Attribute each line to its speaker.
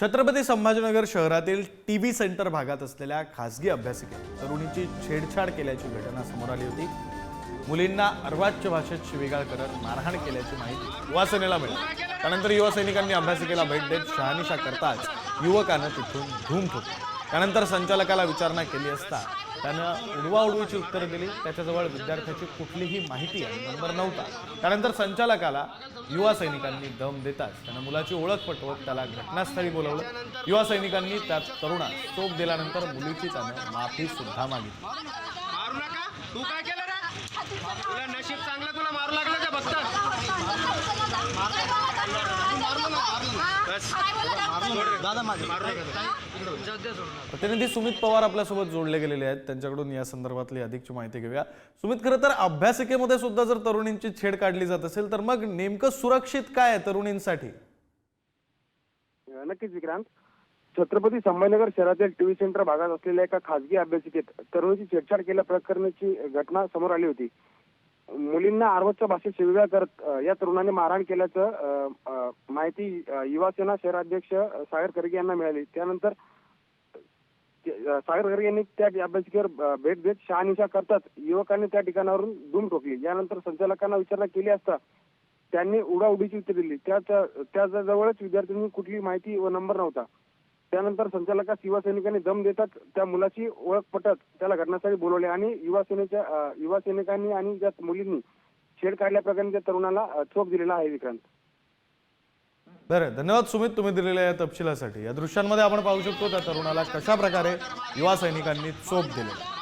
Speaker 1: छत्रपती संभाजीनगर शहरातील T V centre भागात असलेल्या खासगी अभ्यासिकेत तरुणीची छेडछाड केल्याची घटना समोर आली होती. मुलींना अर्वाच्य भाषेत शिवीगाळ करत मारहाण केल्याची माहिती युवासेनेला मिळाली. त्यानंतर युवा सैनिकांनी अभ्यासिकेला भेट देत शहानिशा करताच युवकानं तिथून धूम ठोकली. त्यानंतर संचालकाला विचारणा केली असता त्यानं उडवाउडवीची उत्तरं दिली. त्याच्याजवळ विद्यार्थ्याची कुठलीही माहिती आणि नंबर नव्हता. त्यानंतर संचालकाला युवा सैनिकांनी दम देताच त्यानं मुलाची ओळख पटवत त्याला घटनास्थळी बोलवलं. युवा सैनिकांनी त्या तरुणास चोप दिल्यानंतर मुलीची त्यानं माफी सुद्धा मागितली.
Speaker 2: मारू नका. तू काय केलं रे? तुला नशीब चांगलं तुला मारू लागलं
Speaker 1: प्रतिनिधी सुमित पवार आपल्यासोबत जोडले गेलेले आहेत. त्यांच्याकडून या संदर्भातली अधिकची माहिती घेऊया. सुमित खरं तर अभ्यासिकेमध्ये सुद्धा जर तरुणींची छेड काढली जात असेल तर मग नेमकं सुरक्षित काय आहे तरुणींसाठी?
Speaker 3: नक्कीच विक्रांत. छत्रपती संभाजीनगर शहरातील टीव्ही सेंटर भागात असलेल्या एका खासगी अभ्यासिकेत तरुणीची छेडछाड केल्या प्रकरणाची घटना समोर आली होती. मुलींना आर्वच्या भाषेत शिवीगाळ करत या तरुणाने मारहाण केल्याचं माहिती युवासेना शहराध्यक्ष सागर खरगे यांना मिळाली. त्यानंतर सागर खरगे यांनी त्या अभ्यासिकेवर भेट देत शहानिशा करतात युवकांनी त्या ठिकाणावरून धूम ठोकली. यानंतर संचालकांना विचारणा केली असता त्यांनी उडाउडीची उत्तर दिली. त्याच त्याजवळच विद्यार्थ्यांनी कुठली माहिती व नंबर नव्हता. त्यानंतर संचालकास युवा सैनिकांनी दम देतात त्या मुलाची ओळख पटत त्याला घटनास्थळी बोलवले आणि युवा सेनेच्या युवा सैनिकांनी आणि त्या मुलींनी छेड काढल्या प्रकारे त्या तरुणाला चोप दिलेला आहे विक्रांत.
Speaker 1: बरं धन्यवाद सुमित तुम्ही दिलेल्या या तपशिलासाठी. या दृश्यांमध्ये आपण पाहू शकतो त्या तरुणाला कशा प्रकारे युवा सैनिकांनी चोप दिलेला